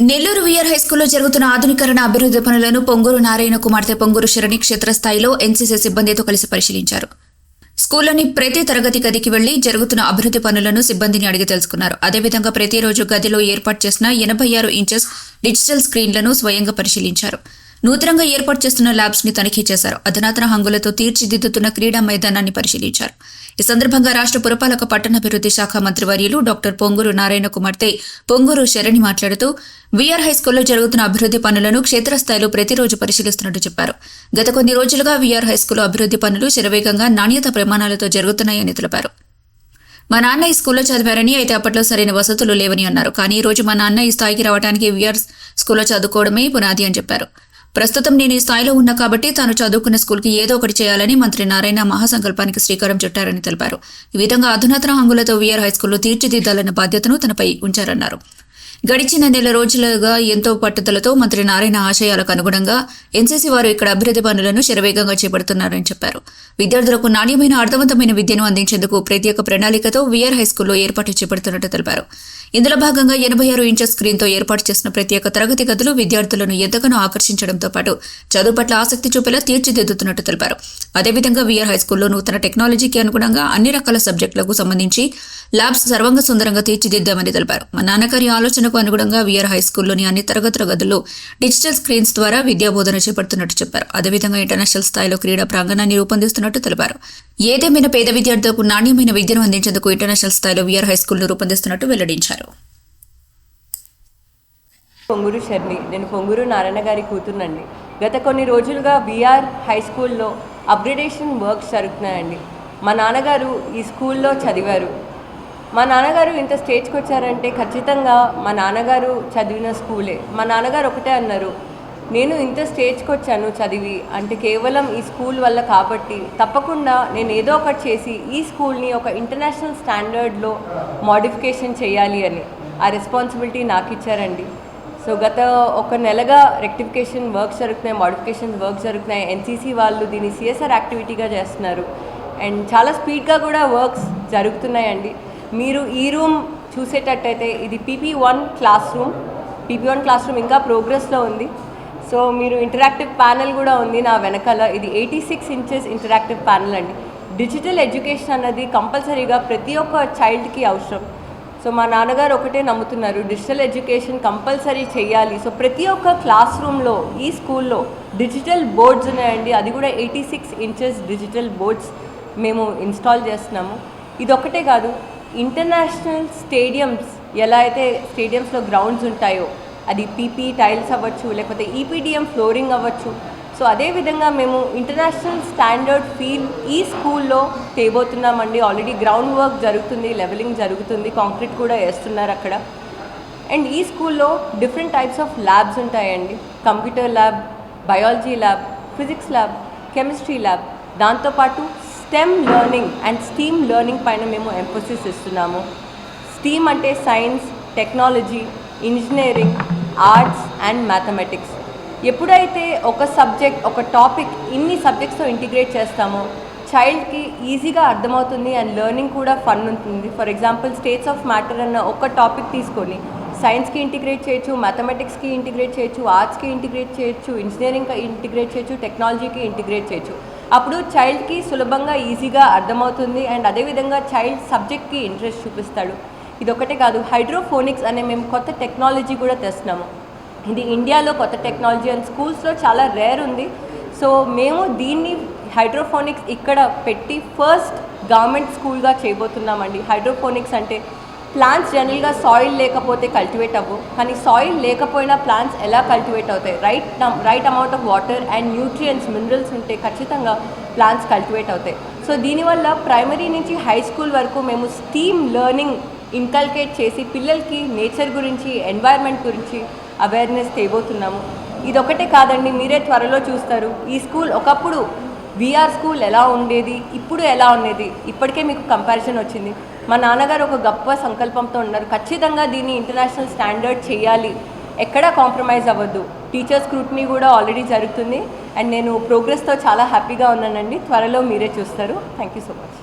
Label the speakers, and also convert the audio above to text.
Speaker 1: Nellore VR హైస్కూల్లో జరుగుతున్న ఆధునీకరణ అభివృద్ధి పనులను పొంగూరు నారాయణ కుమార్తె పొంగూరు శరణి క్షేత్రస్థాయిలో ఎన్సీసీ సిబ్బందితో కలిసి పరిశీలించారు. స్కూల్లోని ప్రతి తరగతి గదికి వెళ్ళి జరుగుతున్న అభివృద్ధి పనులను సిబ్బందిని అడిగి తెలుసుకున్నారు. అదేవిధంగా ప్రతిరోజు గదిలో ఏర్పాటు చేసిన ఎనభై ఆరు ఇంచెస్ డిజిటల్ స్క్రీన్లను స్వయంగా పరిశీలించారు. నూతనంగా ఏర్పాటు చేస్తున్న ల్యాబ్స్ని తనిఖీ చేశారు. అధునాతన హంగులతో తీర్చిదిద్దుతున్న క్రీడా మైదానాన్ని పరిశీలించారు. ఈ సందర్భంగా రాష్ట్ర పురపాలక పట్టణాభివృద్ధి శాఖ మంత్రివర్యులు డాక్టర్ పొంగూరు నారాయణ కుమార్తె పొంగూరు శరణి మాట్లాడుతూ వీఆర్ హైస్కూల్లో జరుగుతున్న అభివృద్ధి పనులను క్షేత్రస్థాయిలో ప్రతిరోజు పరిశీలిస్తున్నట్టు చెప్పారు. గత కొన్ని రోజులుగా వీఆర్ హైస్కూల్లో అభివృద్ధి పనులు శరవేగంగా నాణ్యత ప్రమాణాలతో జరుగుతున్నాయని తెలిపారు. మా నాన్న ఈ స్కూల్లో చదివారని అయితే అప్పట్లో సరైన వసతులు లేవని అన్నారు. కానీ ఈ రోజు మా నాన్న ఈ స్థాయికి రావడానికి విఆర్ స్కూల్లో చదువుకోవడమే పునాది అని చెప్పారు. ప్రస్తుతం నేను ఈ స్థాయిలో ఉన్నా కాబట్టి తాను చదువుకున్న స్కూల్కి ఏదో ఒకటి చేయాలని మంత్రి నారాయణ మహాసంకల్పానికి శ్రీకారం చుట్టారని తెలిపారు. ఈ విధంగా అధునాతన హంగులతో వీఆర్ హైస్కూల్లో తీర్చిదిద్దాలన్న బాధ్యతను తనపై ఉంచారన్నారు. గడిచిన నెల రోజులుగా ఎంతో పట్టుదలతో మంత్రి నారాయణ ఆశయాలకు అనుగుణంగా ఎన్సీసీ వారు ఇక్కడ అభివృద్ధి పనులను శరవేగంగా చేపడుతున్నారని చెప్పారు. విద్యార్థులకు నాణ్యమైన అర్థవంతమైన విద్యను అందించేందుకు ప్రత్యేక ప్రణాళికతో విఆర్ హైస్కూల్లో ఏర్పాటు చేపడుతున్నట్టు తెలిపారు. ఇందులో భాగంగా ఎనభై ఆరు ఇంచెస్ స్క్రీన్తో ఏర్పాటు చేసిన ప్రత్యేక తరగతి గదులు విద్యార్థులను ఎంతగానో ఆకర్షించడంతో పాటు చదువు పట్ల ఆసక్తి చూపేలా తీర్చిదిద్దుతున్నట్టు తెలిపారు. అదేవిధంగా విఆర్ హైస్కూల్లో నూతన టెక్నాలజీకి అనుగుణంగా అన్ని రకాల సబ్జెక్టులకు సంబంధించి ల్యాబ్స్ సర్వంగ సుందరంగా తీర్చిదిద్దామని తెలిపారు. మా నాన్నగారి ఆలోచన ఆలోచనకు అనుగుణంగా హై స్కూల్లోని అన్ని తరగతుల గదుల్లో డిజిటల్ స్క్రీన్స్ ద్వారా విద్యాబోధన చేపడుతున్నట్టు చెప్పారు. అదేవిధంగా ఇంటర్నేషనల్ స్థాయిలో క్రీడా ప్రాంగణాన్ని రూపొందిస్తున్నట్టు తెలిపారు. ఏదేమైనా పేద విద్యార్థులకు నాణ్యమైన విద్యను అందించేందుకు ఇంటర్నేషనల్ స్థాయిలో విఆర్ హై స్కూల్ను రూపొందిస్తున్నట్టు వెల్లడించారు.
Speaker 2: పొంగూరు షర్ని. నేను పొంగూరు నారాయణ గారి కూతురునండి. గత కొన్ని రోజులుగా విఆర్ హై స్కూల్లో అప్గ్రేడేషన్ వర్క్స్ జరుగుతున్నాయండి. మా నాన్నగారు ఈ స్కూల్లో చదివారు. మా నాన్నగారు ఇంత స్టేజ్కి వచ్చారంటే ఖచ్చితంగా మా నాన్నగారు చదివిన స్కూలే. మా నాన్నగారు ఒకటే అన్నారు నేను ఇంత స్టేజ్కి వచ్చాను చదివి అంటే కేవలం ఈ స్కూల్ వల్ల కాబట్టి తప్పకుండా నేను ఏదో ఒకటి చేసి ఈ స్కూల్ని ఒక ఇంటర్నేషనల్ స్టాండర్డ్లో మోడిఫికేషన్ చేయాలి అని ఆ రెస్పాన్సిబిలిటీ నాకు ఇచ్చారండి. సో గత ఒక నెలగా రెక్టిఫికేషన్ వర్క్స్ జరుగుతున్నాయి మోడిఫికేషన్ వర్క్స్ జరుగుతున్నాయి. ఎన్సీసీ వాళ్ళు దీన్ని సిఎస్ఆర్ యాక్టివిటీగా చేస్తున్నారు. అండ్ చాలా స్పీడ్గా కూడా వర్క్స్ జరుగుతున్నాయండి. మీరు ఈ రూమ్ చూసేటట్టయితే ఇది PP one class room. PP one class room ఇంకా ప్రోగ్రెస్లో ఉంది. సో మీరు ఇంటరాక్టివ్ ప్యానెల్ కూడా ఉంది నా వెనకాల. ఇది eighty six inches interactive panel అండి. డిజిటల్ ఎడ్యుకేషన్ అన్నది కంపల్సరీగా ప్రతి ఒక్క చైల్డ్కి అవసరం. సో మా నాన్నగారు ఒకటే నమ్ముతున్నారు డిజిటల్ ఎడ్యుకేషన్ కంపల్సరీ చేయాలి. సో ప్రతి ఒక్క క్లాస్ రూమ్లో ఈ స్కూల్లో డిజిటల్ బోర్డ్స్ ఉన్నాయండి. అది కూడా eighty six inches digital boards మేము ఇన్స్టాల్ చేస్తున్నాము. ఇది ఒకటే కాదు ఇంటర్నేషనల్ స్టేడియంస్ ఎలా అయితే స్టేడియంస్లో గ్రౌండ్స్ ఉంటాయో అది పీపీ టైల్స్ అవ్వచ్చు లేకపోతే ఈపీడిఎం ఫ్లోరింగ్ అవ్వచ్చు. సో అదేవిధంగా మేము ఇంటర్నేషనల్ స్టాండర్డ్ ఫీల్ ఈ స్కూల్లో తేబోతున్నామండి. ఆల్రెడీ గ్రౌండ్ వర్క్ జరుగుతుంది లెవెలింగ్ జరుగుతుంది కాంక్రీట్ కూడా వేస్తున్నారు అక్కడ. అండ్ ఈ స్కూల్లో డిఫరెంట్ టైప్స్ ఆఫ్ ల్యాబ్స్ ఉంటాయండి. Computer lab biology lab physics lab chemistry lab. దాంతోపాటు STEM learning and STEAM learning పైన మేము ఎంఫోసిస్ ఇస్తున్నాము. స్టీమ్ అంటే science technology engineering arts and mathematics ఎప్పుడైతే ఒక సబ్జెక్ట్ ఒక టాపిక్ ఇన్ని సబ్జెక్ట్స్తో ఇంటిగ్రేట్ చేస్తామో చైల్డ్కి ఈజీగా అర్థమవుతుంది అండ్ లెర్నింగ్ కూడా ఫన్ ఉంటుంది. For example states of matter అన్న ఒక టాపిక్ తీసుకొని సైన్స్కి ఇంటిగ్రేట్ చేయొచ్చు మ్యాథమెటిక్స్కి ఇంటిగ్రేట్ చేయొచ్చు ఆర్ట్స్కి ఇంటిగ్రేట్ చేయొచ్చు ఇంజనీరింగ్కి ఇంటిగ్రేట్ చేయొచ్చు టెక్నాలజీకి ఇంటిగ్రేట్ చేయొచ్చు. అప్పుడు చైల్డ్కి సులభంగా ఈజీగా అర్థమవుతుంది అండ్ అదేవిధంగా చైల్డ్ సబ్జెక్ట్కి ఇంట్రెస్ట్ చూపిస్తాడు. ఇది కాదు హైడ్రోఫోనిక్స్ అనే మేము కొత్త టెక్నాలజీ కూడా తెస్తున్నాము. ఇది ఇండియాలో కొత్త టెక్నాలజీ అండ్ స్కూల్స్లో చాలా రేర్ ఉంది. సో మేము దీన్ని హైడ్రోఫోనిక్స్ ఇక్కడ పెట్టి ఫస్ట్ గవర్నమెంట్ స్కూల్గా చేయబోతున్నామండి. హైడ్రోఫోనిక్స్ అంటే ప్లాంట్స్ జనరల్గా సాయిల్ లేకపోతే కల్టివేట్ అవ్వు. కానీ సాయిల్ లేకపోయినా ప్లాంట్స్ ఎలా కల్టివేట్ అవుతాయి? Right right amount of water and nutrients minerals ఉంటే ఖచ్చితంగా ప్లాంట్స్ కల్టివేట్ అవుతాయి. సో దీనివల్ల ప్రైమరీ నుంచి హై స్కూల్ వరకు మేము స్టీమ్ లెర్నింగ్ ఇన్కల్కేట్ చేసి పిల్లలకి నేచర్ గురించి ఎన్వైర్న్మెంట్ గురించి అవేర్నెస్ తేబోతున్నాము. ఇదొకటే కాదండి మీరే త్వరలో చూస్తారు. ఈ స్కూల్ ఒకప్పుడు విఆర్ స్కూల్ ఎలా ఉండేది? ఇప్పుడు ఎలా ఉండేది? ఇప్పటికే మీకు కంపారిజన్ వచ్చింది. మా నాన్నగారు ఒక గొప్ప సంకల్పంతో ఉన్నారు. ఖచ్చితంగా దీన్ని ఇంటర్నేషనల్ స్టాండర్డ్ చేయాలి. ఎక్కడా కాంప్రమైజ్ అవ్వద్దు. టీచర్స్ స్క్రూట్నీ కూడా ఆల్రెడీ జరుగుతుంది. అండ్ నేను ప్రోగ్రెస్తో చాలా హ్యాపీగా ఉన్నానండి. త్వరలో మీరే చూస్తారు. Thank you so much.